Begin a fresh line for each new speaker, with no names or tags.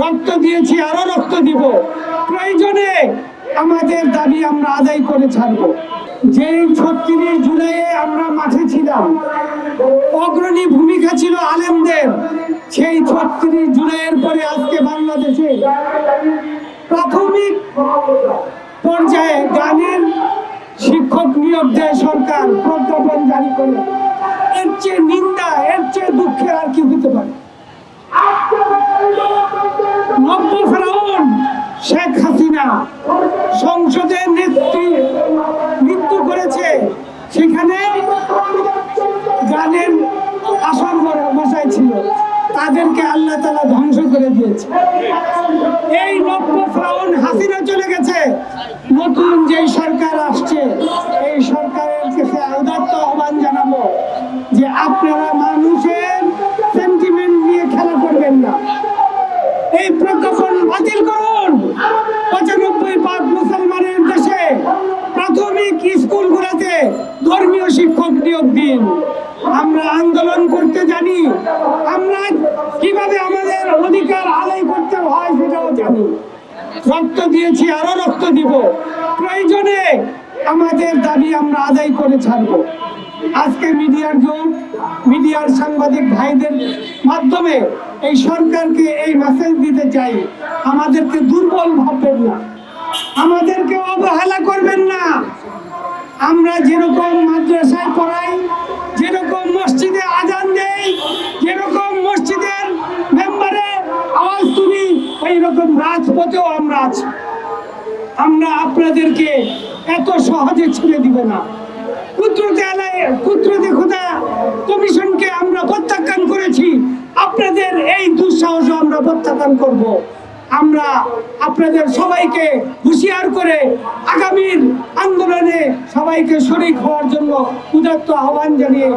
রক্ত দিয়েছি, আরও রক্ত দিব। প্রয়োজনে আমাদের দাবি আমরা আদায় করে ছাড়ব। যেই ছত্রিশ জুলাইয়ে আমরা মাঠে ছিলাম, অগ্রণী ভূমিকা ছিল আলেমদের। সেই ছত্রিশ জুলাইয়ের পরে আজকে বাংলাদেশে প্রাথমিক পর্যায়ে গানের শিক্ষক নিয়োগ দেয় সরকার, প্রজ্ঞাপন জারি করে। শেখ সংসদে নেত্রী মৃত্যু করেছে। সেখানে গানের আসন বসা- বসাইছিল তাদেরকে আল্লাহ তালা ধ্বংস করে দিয়েছে। এই নব্য ফ্রাউন হাসিনা চলে গেছে। নতুন যে সরকার আসছে, এই সরকারের কাছে উদাত্ত আহ্বান জানাব যে আপনারা আমরা আন্দোলন করতে জানি। আমরা কীভাবে আমাদের অধিকার আদায় করতে হয় সেটাও জানি। রক্ত দিয়েছি, আরও রক্ত দিব। প্রয়োজনে আমাদের দাবি আমরা আদায় করে ছাড়বো। আজকে মিডিয়ার যুগ মিডিয়ার সাংবাদিক ভাইদের মাধ্যমে এই সরকারকে এই মেসেজ দিতে চাই। আমাদেরকে দুর্বল ভাববেন না। আমাদেরকে অবহেলা করবেন না। আমরা যেরকম এইরকম রাজপথেও আমরা আছি। আমরা আপনাদেরকে এত সহজে ছেড়ে দিব না। কমিশনকে আমরা প্রত্যাখ্যান করেছি। আপনাদের এই আমরা প্রত্যাখ্যান করব। আমরা আপনাদের সবাইকে হুঁশিয়ার করে আগামীর আন্দোলনে সবাইকে শরিক হওয়ার জন্য উদাত্ত আহ্বান জানিয়ে